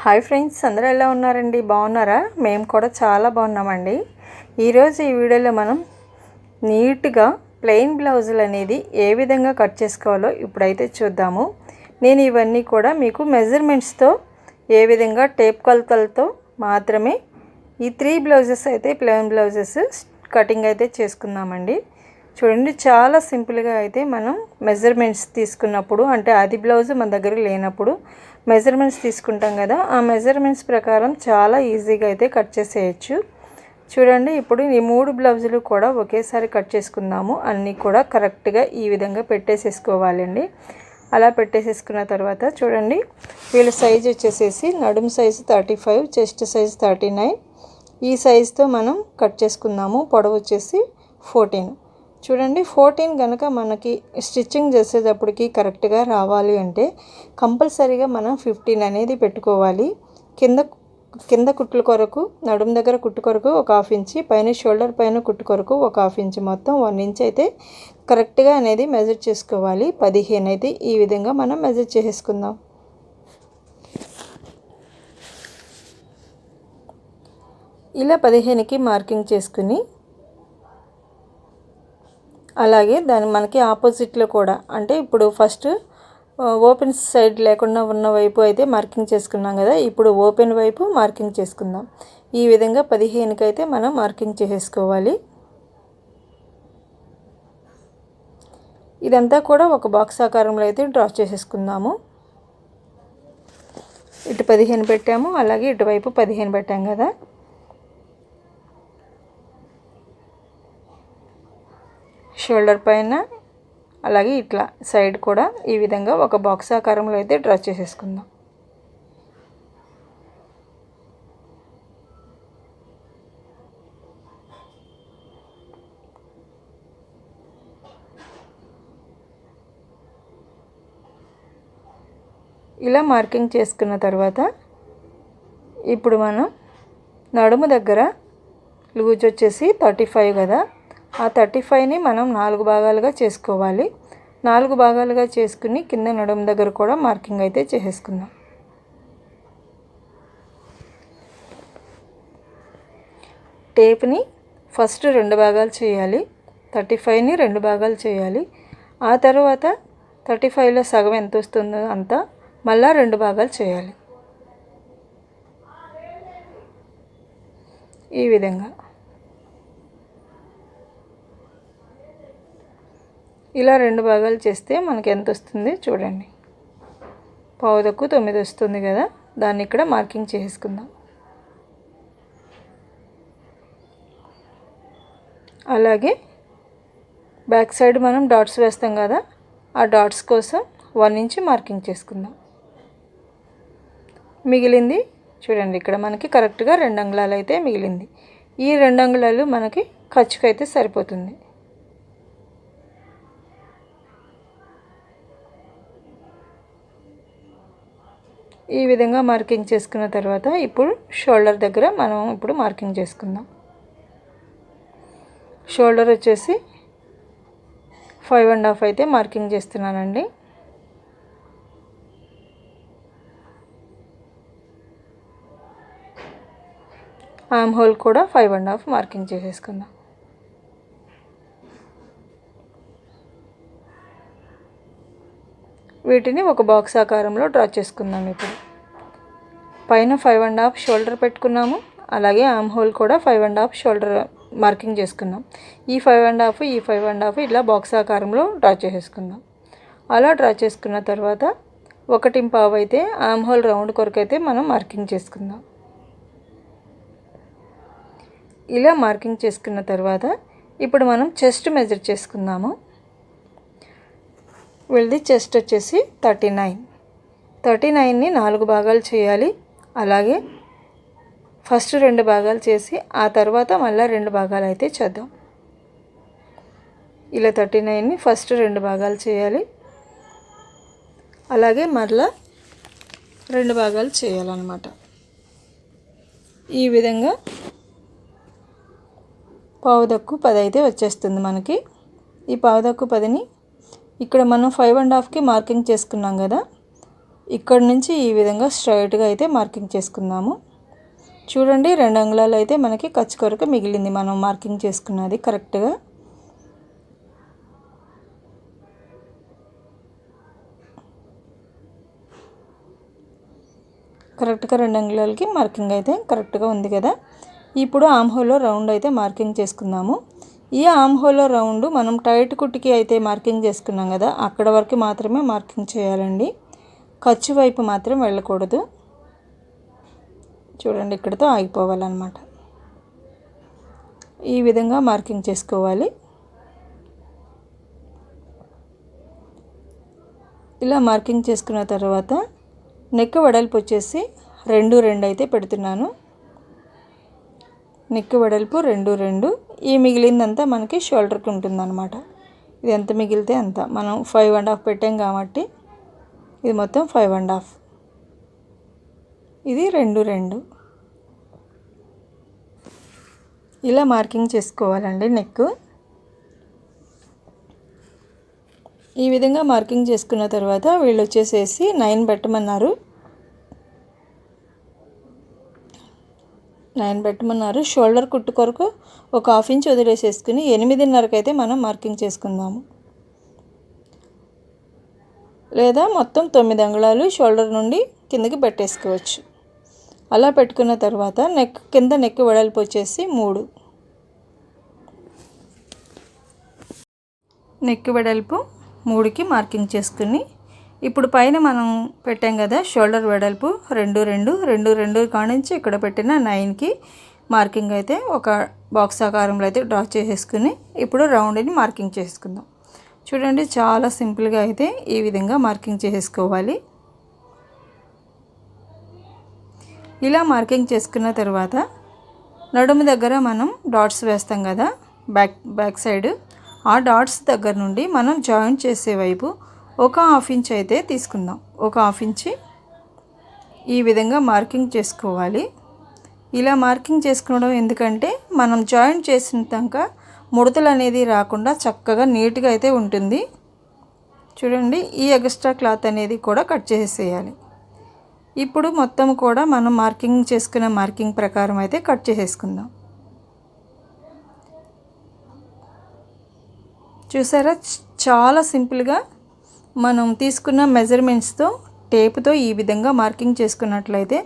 Hi friends అందరూ ఎలా ఉన్నారండి? బాగున్నారా? మేము కూడా చాలా బాగున్నామండి. ఈరోజు ఈ వీడియోలో మనం నీట్గా ప్లెయిన్ బ్లౌజులు అనేది ఏ విధంగా కట్ చేసుకోవాలో ఇప్పుడైతే చూద్దాము. నేను ఇవన్నీ కూడా మీకు మెజర్మెంట్స్తో ఏ విధంగా టేప్ కొలతలతో మాత్రమే ఈ త్రీ బ్లౌజెస్ అయితే ప్లెయిన్ బ్లౌజెస్ కటింగ్ అయితే చేసుకుందామండి. చూడండి చాలా సింపుల్గా అయితే మనం మెజర్మెంట్స్ తీసుకున్నప్పుడు అంటే అది బ్లౌజ్ మన దగ్గర లేనప్పుడు మెజర్మెంట్స్ తీసుకుంటాం కదా ఆ మెజర్మెంట్స్ ప్రకారం చాలా ఈజీగా అయితే కట్ చేసేయచ్చు. చూడండి ఇప్పుడు ఈ మూడు బ్లౌజులు కూడా ఒకేసారి కట్ చేసుకుందాము. అన్నీ కూడా కరెక్ట్గా ఈ విధంగా పెట్టేసేసుకోవాలండి. అలా పెట్టేసేసుకున్న తర్వాత చూడండి వీళ్ళ సైజ్ వచ్చేసేసి నడుము size thirty five chest size thirty nine. ఈ సైజుతో మనం కట్ చేసుకుందాము. పొడవు వచ్చేసి ఫోర్టీన్. చూడండి ఫోర్టీన్ కనుక మనకి స్టిచ్చింగ్ చేసేటప్పటికి కరెక్ట్గా రావాలి అంటే కంపల్సరీగా మనం ఫిఫ్టీన్ అనేది పెట్టుకోవాలి. కింద కింద కుట్ల కొరకు నడుము దగ్గర కుట్టు కొరకు ఒక హాఫ్ ఇంచి పైన షోల్డర్ పైన కుట్టు కొరకు ఒక హాఫ్ ఇంచ్ మొత్తం వన్ ఇంచ్ అయితే కరెక్ట్గా అనేది మెజర్ చేసుకోవాలి. పదిహేను అయితే ఈ విధంగా మనం మెజర్ చేసుకుందాం ఇలా పదిహేనుకి మార్కింగ్ చేసుకుని అలాగే దాని మనకి ఆపోజిట్లో కూడా. అంటే ఇప్పుడు ఫస్ట్ ఓపెన్ సైడ్ లేకుండా ఉన్న వైపు అయితే మార్కింగ్ చేసుకున్నాం కదా ఇప్పుడు ఓపెన్ వైపు మార్కింగ్ చేసుకుందాం. ఈ విధంగా పదిహేనుకి అయితే మనం మార్కింగ్ చేసేసుకోవాలి ఇదంతా కూడా ఒక బాక్స్ ఆకారంలో అయితే డ్రా చేసేసుకుందాము. ఇటు పదిహేను పెట్టాము అలాగే ఇటువైపు పదిహేను పెట్టాం కదా. షోల్డర్ పైన అలాగే ఇట్లా సైడ్ కూడా ఈ విధంగా ఒక బాక్స్ ఆకారంలో అయితే డ్రా చేసేసుకుందాం. ఇలా మార్కింగ్ చేసుకున్న తర్వాత ఇప్పుడు మనం నడుము దగ్గర లూజ్ వచ్చేసి థర్టీ ఫైవ్ కదా ఆ థర్టీ ఫైవ్ని మనం నాలుగు భాగాలుగా చేసుకోవాలి. నాలుగు భాగాలుగా చేసుకుని కింద నడుం దగ్గర కూడా మార్కింగ్ అయితే చేసేసుకుందాం. టేప్ని ఫస్ట్ రెండు భాగాలు చేయాలి. థర్టీ ఫైవ్ని రెండు భాగాలు చేయాలి. ఆ తర్వాత థర్టీ ఫైవ్లో సగం ఎంత వస్తుందో అంతా మళ్ళా రెండు భాగాలు చేయాలి. ఈ విధంగా. ఇలా రెండు భాగాలు చేస్తే మనకి ఎంత వస్తుంది చూడండి. పావుదక్కు తొమ్మిది వస్తుంది కదా దాన్ని ఇక్కడ మార్కింగ్ చేసుకుందాం అలాగే బ్యాక్ సైడ్ మనం డాట్స్ వేస్తాం కదా ఆ డాట్స్ కోసం వన్ ఇంచ్ మార్కింగ్ చేసుకుందాం. మిగిలింది చూడండి ఇక్కడ మనకి కరెక్ట్గా రెండు అంగుళాలు అయితే మిగిలింది. ఈ రెండు అంగుళాలు మనకి ఖర్చుకైతే సరిపోతుంది. ఈ విధంగా మార్కింగ్ చేసుకున్న తర్వాత ఇప్పుడు షోల్డర్ దగ్గర మనం ఇప్పుడు మార్కింగ్ చేసుకుందాం. షోల్డర్ వచ్చేసి ఫైవ్ అండ్ హాఫ్ అయితే మార్కింగ్ చేస్తున్నానండి. ఆమ్ హోల్ కూడా ఫైవ్ అండ్ హాఫ్ మార్కింగ్ చేసేసుకుందాం. వీటిని ఒక బాక్స్ ఆకారంలో డ్రా చేసుకుందాం ఇప్పుడు. పైన ఫైవ్ అండ్ హాఫ్ షోల్డర్ పెట్టుకున్నాము. అలాగే ఆమ్ హోల్ కూడా five and half shoulder marking చేసుకున్నాం. ఈ ఫైవ్ అండ్ హాఫ్ ఈ ఫైవ్ అండ్ హాఫ్ ఇలా బాక్స్ ఆకారంలో డ్రా చేసేసుకుందాం. అలా డ్రా చేసుకున్న తర్వాత ఒకటి పావు అయితే ఆమ్ హోల్ రౌండ్ కొరకు అయితే మనం మార్కింగ్ చేసుకుందాం. ఇలా మార్కింగ్ చేసుకున్న తర్వాత ఇప్పుడు మనం చెస్ట్ మెజర్ చేసుకుందాము. వీళ్ళది చెస్ట్ వచ్చేసి థర్టీ నైన్ థర్టీ నైన్ని నాలుగు భాగాలు చేయాలి. అలాగే ఫస్ట్ రెండు భాగాలు చేసి ఆ తర్వాత మళ్ళీ రెండు భాగాలు అయితే చేద్దాం. ఇలా థర్టీ నైన్ని ఫస్ట్ రెండు భాగాలు చేయాలి. అలాగే మరలా రెండు భాగాలు చేయాలన్నమాట. ఈ విధంగా పావుదక్కు పది అయితే వచ్చేస్తుంది మనకి. ఈ పావుదక్కు పదిని ఇక్కడ మనం ఫైవ్ అండ్ హాఫ్కి మార్కింగ్ చేసుకున్నాం కదా. ఇక్కడ నుంచి ఈ విధంగా స్ట్రైట్గా అయితే మార్కింగ్ చేసుకుందాము. చూడండి రెండు అంగుళాలు అయితే మనకి ఖర్చు కొరకు మిగిలింది మనం మార్కింగ్ చేసుకున్నది కరెక్ట్గా కరెక్ట్గా రెండు అంగుళాలకి మార్కింగ్ అయితే కరెక్ట్గా ఉంది కదా. ఇప్పుడు ఆమ్హోలో రౌండ్ అయితే మార్కింగ్ చేసుకుందాము. ఈ ఆమ్హోలో రౌండ్ మనం టైట్ కుట్టికి అయితే మార్కింగ్ చేసుకున్నాం కదా అక్కడ వరకు మాత్రమే మార్కింగ్ చేయాలండి. ఖర్చు వైపు మాత్రం వెళ్ళకూడదు. చూడండి ఇక్కడితో ఆగిపోవాలన్నమాట. ఈ విధంగా మార్కింగ్ చేసుకోవాలి. ఇలా మార్కింగ్ చేసుకున్న తర్వాత నెక్ వెడల్పు వచ్చేసి రెండు రెండు అయితే పెడుతున్నాను. నెక్ వెడల్పు రెండు రెండు ఈ మిగిలిందంతా మనకి షోల్డర్కి ఉంటుందన్నమాట. ఇది ఎంత మిగిలితే అంత. మనం ఫైవ్ అండ్ హాఫ్ పెట్టాం కాబట్టి ఇది మొత్తం ఫైవ్ అండ్ హాఫ్. ఇది రెండు రెండు. ఇలా మార్కింగ్ చేసుకోవాలండి నెక్. ఈ విధంగా మార్కింగ్ చేసుకున్న తర్వాత వీళ్ళు వచ్చేసేసి నైన్ పెట్టమన్నారు. నైన్ పెట్టమన్నారు షోల్డర్ కుట్టు కొరకు ఒక హాఫ్ ఇంచ్ వదిలేసేసుకుని ఎనిమిదిన్నరకు అయితే మనం మార్కింగ్ చేసుకుందాము. లేదా మొత్తం తొమ్మిది అంగుళాలు షోల్డర్ నుండి కిందకి పెట్టేసుకోవచ్చు. అలా పెట్టుకున్న తర్వాత నెక్ కింద నెక్ వెడల్పు వచ్చేసి మూడు. నెక్ వెడల్పు మూడుకి మార్కింగ్ చేసుకుని ఇప్పుడు పైన మనం పెట్టాం కదా షోల్డర్ వెడల్పు రెండు రెండు రెండు రెండు కానించి ఇక్కడ పెట్టిన నైన్కి మార్కింగ్ అయితే ఒక బాక్స్ ఆకారంలో అయితే డ్రా చేసేసుకుని ఇప్పుడు రౌండ్ని మార్కింగ్ చేసుకుందాం. చూడండి చాలా సింపుల్గా అయితే ఈ విధంగా మార్కింగ్ చేసేసుకోవాలి ఇలా మార్కింగ్ చేసుకున్న తర్వాత నడుము దగ్గర మనం డాట్స్ వేస్తాం కదా బ్యాక్ బ్యాక్ సైడ్ ఆ డాట్స్ దగ్గర నుండి మనం జాయింట్ చేసే వైపు ఒక హాఫ్ ఇంచ్ అయితే తీసుకుందాం. ఒక హాఫ్ ఇంచి ఈ విధంగా మార్కింగ్ చేసుకోవాలి. ఇలా మార్కింగ్ చేసుకోవడం ఎందుకంటే మనం జాయింట్ చేసినాక ముడతలు అనేది రాకుండా చక్కగా నీట్గా అయితే ఉంటుంది. చూడండి ఈ ఎక్స్ట్రా క్లాత్ అనేది కూడా కట్ చేసేయాలి ఇప్పుడు మొత్తం కూడా మనం మార్కింగ్ చేసుకున్న మార్కింగ్ ప్రకారం అయితే కట్ చేసేసుకుందాం. చూసారా? చాలా సింపుల్గా మనం తీసుకున్న మెజర్మెంట్స్తో టేపుతో ఈ విధంగా మార్కింగ్ చేసుకున్నట్లయితే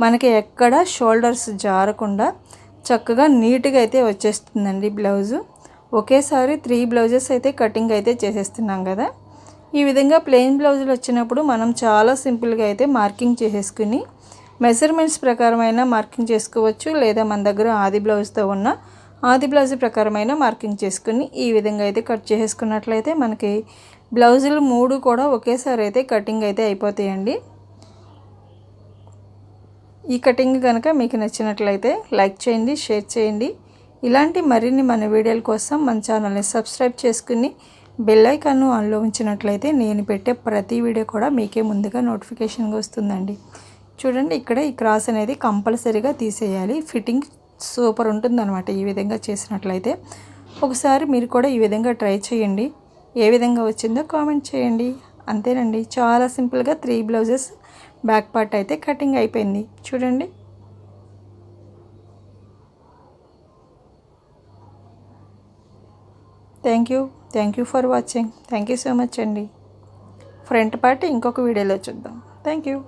మనకి ఎక్కడ షోల్డర్స్ జారకుండా చక్కగా నీట్గా అయితే వచ్చేస్తుందండి బ్లౌజు ఒకేసారి త్రీ బ్లౌజెస్ అయితే కటింగ్ అయితే చేసేస్తున్నాం కదా. ఈ విధంగా ప్లెయిన్ బ్లౌజులు వచ్చినప్పుడు మనం చాలా సింపుల్గా అయితే మార్కింగ్ చేసేసుకుని మెజర్మెంట్స్ ప్రకారమైన మార్కింగ్ చేసుకోవచ్చు. లేదా మన దగ్గర ఆది బ్లౌజ్తో ఉన్న ఆది బ్లౌజ్ ప్రకారమైన మార్కింగ్ చేసుకుని ఈ విధంగా అయితే కట్ చేసుకున్నట్లయితే మనకి బ్లౌజులు మూడు కూడా ఒకేసారి అయితే కటింగ్ అయితే అయిపోతాయండి. ఈ కటింగ్ కనుక మీకు నచ్చినట్లయితే లైక్ చేయండి షేర్ చేయండి. ఇలాంటి మరిన్ని మన వీడియోల కోసం మన ఛానల్ని సబ్స్క్రైబ్ చేసుకుని బెల్ ఐకాన్ను ఆన్లో ఉంచినట్లయితే నేను పెట్టే ప్రతి వీడియో కూడా మీకే ముందుగా నోటిఫికేషన్గా వస్తుందండి. చూడండి ఇక్కడ ఈ క్రాస్ అనేది కంపల్సరీగా తీసేయాలి. ఫిట్టింగ్ సూపర్ ఉంటుందన్నమాట ఈ విధంగా చేసినట్లయితే. ఒకసారి మీరు కూడా ఈ విధంగా ట్రై చేయండి. ఏ విధంగా వచ్చిందో కామెంట్ చేయండి. అంతేనండి చాలా సింపుల్గా త్రీ బ్లౌజెస్ బ్యాక్ పార్ట్ అయితే కటింగ్ అయిపోయింది. చూడండి. Thank you thank you for watching. Thank you so much అండి. ఫ్రంట్ పార్ట్ ఇంకొక వీడియోలో చూద్దాం. Thank you.